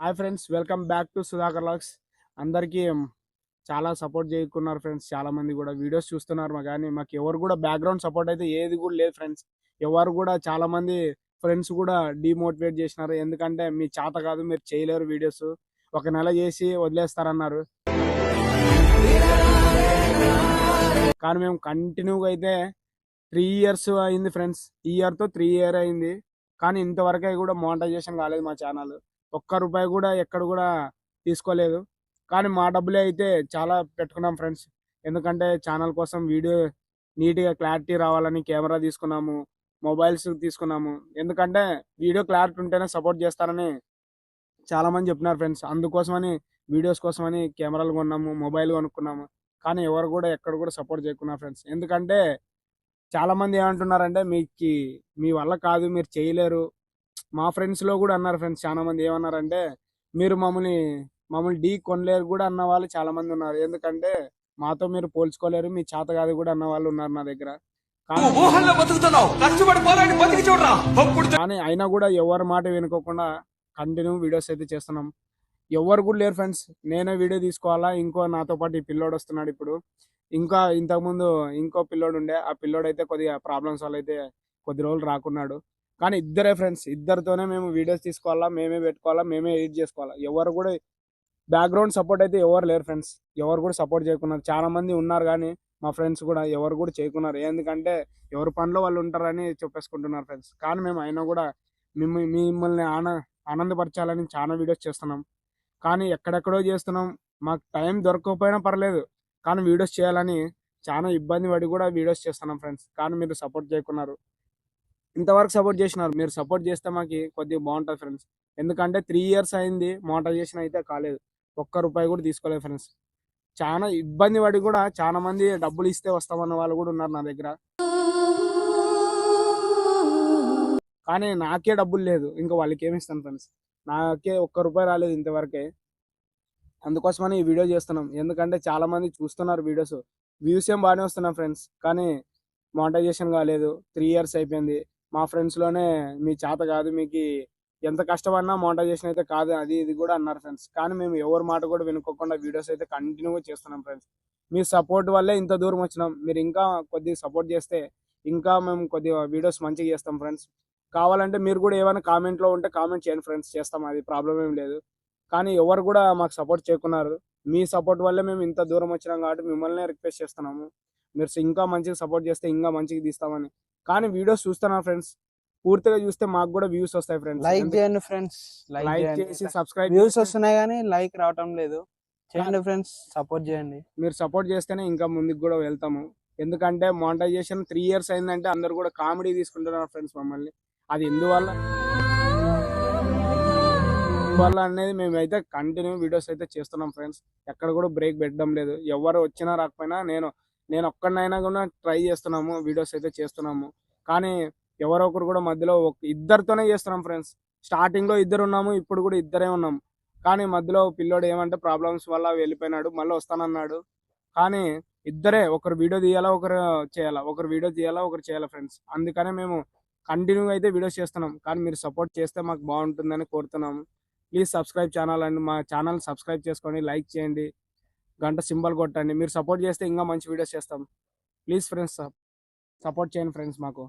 Hi friends welcome back to Sudhakar logs. అందరికీ చాలా support చేయకున్నారు friends చాలా మంది కూడా. వీడియోస్ చూస్తున్నారు మా కానీ మాకు ఎవరు కూడా బ్యాక్గ్రౌండ్ సపోర్ట్ అయితే ఏది కూడా లేదు ఫ్రెండ్స్. ఎవరు కూడా చాలా మంది ఫ్రెండ్స్ కూడా డిమోటివేట్ చేసినారు. ఎందుకంటే మీ చేత కాదు మీరు చేయలేరు వీడియోస్. ఒక నెల చేసి వదిలేస్తారన్నారు. కానీ మేము కంటిన్యూగా అయితే త్రీ ఇయర్స్ అయింది ఫ్రెండ్స్. ఈ ఇయర్తో త్రీ ఇయర్ అయింది. కానీ ఇంతవరకు కూడా మోనటైజేషన్ కాలేదు మా ఛానల్. ఒక్క రూపాయి కూడా ఎక్కడ కూడా తీసుకోలేదు. కానీ మా డబ్బులే అయితే చాలా పెట్టుకున్నాం ఫ్రెండ్స్. ఎందుకంటే ఛానల్ కోసం వీడియో నీట్గా క్లారిటీ రావాలని కెమెరా తీసుకున్నాము మొబైల్స్ తీసుకున్నాము. ఎందుకంటే వీడియో క్లారిటీ ఉంటేనే సపోర్ట్ చేస్తారని చాలా మంది చెప్పినారు ఫ్రెండ్స్. అందుకోసమని వీడియోస్ కోసమని కెమెరాలు కొన్నాము మొబైల్ కొనుక్కున్నాము. కానీ ఎవరు కూడా ఎక్కడ కూడా సపోర్ట్ చేయకున్నారు ఫ్రెండ్స్. ఎందుకంటే చాలా మంది ఏమంటున్నారంటే మీకు మీ వల్ల కాదు మీరు చేయలేరు. మా ఫ్రెండ్స్లో కూడా అన్నారు ఫ్రెండ్స్ చాలా మంది ఏమన్నారంటే మీరు మమ్మల్ని మమ్మల్ని ఢీ కొనలేరు కూడా అన్న వాళ్ళు చాలా మంది ఉన్నారు. ఎందుకంటే మాతో మీరు పోల్చుకోలేరు మీ చేత కాదు కూడా అన్న వాళ్ళు ఉన్నారు నా దగ్గర. కానీ అయినా కూడా ఎవరి మాట వినుకోకుండా కంటిన్యూ వీడియోస్ అయితే చేస్తున్నాం. ఎవరు కూడా లేరు ఫ్రెండ్స్ నేనే వీడియో తీసుకోవాలా? ఇంకో నాతో పాటు ఈ పిల్లోడు వస్తున్నాడు ఇప్పుడు. ఇంకా ఇంతకుముందు ఇంకో పిల్లోడు ఉండే. ఆ పిల్లోడు అయితే కొద్దిగా ప్రాబ్లమ్స్ వల్ల అయితే కొద్ది రోజులు రాకున్నాడు. కానీ ఇద్దరే ఫ్రెండ్స్ ఇద్దరితోనే మేము వీడియోస్ తీసుకోవాలా మేమే పెట్టుకోవాలా మేమే ఎడిట్ చేసుకోవాలా. ఎవరు కూడా బ్యాక్గ్రౌండ్ సపోర్ట్ అయితే ఎవరు లేరు ఫ్రెండ్స్ ఎవరు కూడా సపోర్ట్ చేయకున్నారు. చాలా మంది ఉన్నారు కానీ మా ఫ్రెండ్స్ కూడా ఎవరు కూడా చేయకున్నారు. ఎందుకంటే ఎవరి పనిలో వాళ్ళు ఉంటారని చెప్పేసుకుంటున్నారు ఫ్రెండ్స్ కానీ మేము అయినా కూడా మిమ్మ మిమ్మల్ని ఆన ఆనందపరచాలని చాలా వీడియోస్ చేస్తున్నాం. కానీ ఎక్కడెక్కడో చేస్తున్నాం. మాకు టైం దొరకకపోయినా పర్లేదు. కానీ వీడియోస్ చేయాలని చాలా ఇబ్బంది పడి కూడా వీడియోస్ చేస్తున్నాం ఫ్రెండ్స్ కానీ మీరు సపోర్ట్ చేయకున్నారు. ఇంతవరకు సపోర్ట్ చేసినారు. మీరు సపోర్ట్ చేస్తే మాకు కొద్దిగా బాగుంటుంది ఫ్రెండ్స్. ఎందుకంటే త్రీ ఇయర్స్ అయింది మోటైజేషన్ అయితే కాలేదు. ఒక్క రూపాయి కూడా తీసుకోలేదు ఫ్రెండ్స్. చాలా ఇబ్బంది పడి కూడా చాలా మంది డబ్బులు ఇస్తే వస్తామన్న వాళ్ళు కూడా ఉన్నారు నా దగ్గర. కానీ నాకే డబ్బులు లేదు. ఇంకా వాళ్ళకి ఏమి ఇస్తాను ఫ్రెండ్స్. నాకే ఒక్క రూపాయి రాలేదు ఇంతవరకే. అందుకోసమని ఈ వీడియో చేస్తున్నాం. ఎందుకంటే చాలా మంది చూస్తున్నారు వీడియోస్. వ్యూస్ ఏం బాగానే వస్తున్నాం ఫ్రెండ్స్. కానీ మోనటైజేషన్ కాలేదు. త్రీ ఇయర్స్ అయిపోయింది. మా ఫ్రెండ్స్లోనే మీ చేత కాదు మీకు ఎంత కష్టపడినా మోనటైజేషన్ అయితే కాదు అది ఇది కూడా అన్నారు ఫ్రెండ్స్ కానీ మేము ఎవరి మాట కూడా వినుకోకుండా వీడియోస్ అయితే కంటిన్యూగా చేస్తున్నాం ఫ్రెండ్స్ మీ సపోర్ట్ వల్లే ఇంత దూరం వచ్చినాం. మీరు ఇంకా కొద్దిగా సపోర్ట్ చేస్తే ఇంకా మేము కొద్దిగా వీడియోస్ మంచిగా చేస్తాం ఫ్రెండ్స్ కావాలంటే మీరు కూడా ఏమైనా కామెంట్లో లో ఉంటే కామెంట్ చేయండి ఫ్రెండ్స్ చేస్తాం అది ప్రాబ్లం ఏం లేదు. కానీ ఎవరు కూడా మాకు సపోర్ట్ చేయకున్నారు. మీ సపోర్ట్ వల్లే మేము ఇంత దూరం వచ్చినాం కాబట్టి మిమ్మల్ని రిక్వెస్ట్ చేస్తున్నాము. మీరు ఇంకా మంచిగా సపోర్ట్ చేస్తే ఇంకా మంచిగా తీస్తామని. కానీ వీడియోస్ చూస్తున్నారు ఫ్రెండ్స్. పూర్తిగా చూస్తే మాకు కూడా వ్యూస్ వస్తాయి ఫ్రెండ్స్. లైక్ చేయండి ఫ్రెండ్స్. లైక్ చేసి సబ్స్క్రైబ్ వ్యూస్ వస్తున్నాయి కానీ లైక్ రావటం లేదు. చేయండి ఫ్రెండ్స్. సపోర్ట్ చేయండి. మీరు సపోర్ట్ చేస్తేనే ఇంకా ముందుకు కూడా వెళ్తాము. ఎందుకంటే మోనటైజేషన్ త్రీ ఇయర్స్ అయిందంటే అందరు కూడా కామెడీ తీసుకుంటున్నారు ఫ్రెండ్స్ మమ్మల్ని. అది ఎందువల్ల? వల్ల అనేది మేమైతే కంటిన్యూ వీడియోస్ అయితే చేస్తున్నాం ఫ్రెండ్స్. ఎక్కడ కూడా బ్రేక్ పెట్టడం లేదు. ఎవరు వచ్చినా రాకపోయినా నేను నేను ఒక్కడినైనా కూడా ట్రై చేస్తున్నాము వీడియోస్ అయితే చేస్తున్నాము. కానీ ఎవరో ఒకరు కూడా మధ్యలో ఒక ఇద్దరితోనే చేస్తున్నాం ఫ్రెండ్స్. స్టార్టింగ్లో ఇద్దరు ఉన్నాము ఇప్పుడు కూడా ఇద్దరే ఉన్నాము. కానీ మధ్యలో పిల్లోడు ఏమంటే ప్రాబ్లమ్స్ వల్ల వెళ్ళిపోయినాడు మళ్ళీ వస్తానన్నాడు. కానీ ఇద్దరే ఒకరు వీడియో తీయాలా ఒకరు చేయాలా ఒకరు వీడియో తీయాలా ఒకరు చేయాలా ఫ్రెండ్స్. అందుకనే మేము కంటిన్యూగా అయితే వీడియోస్ చేస్తున్నాం. కానీ మీరు సపోర్ట్ చేస్తే మాకు బాగుంటుందని కోరుతున్నాము. ప్లీజ్ సబ్స్క్రైబ్ ఛానల్ అండి మా ఛానల్ సబ్స్క్రైబ్ చేసుకోండి లైక్ చేయండి. గంట సింబల్ కొట్టండి. మీరు సపోర్ట్ చేస్తే ఇంకా మంచి వీడియోస్ చేస్తాం. ప్లీజ్ ఫ్రెండ్స్ సపోర్ట్ చేయండి ఫ్రెండ్స్ మాకు.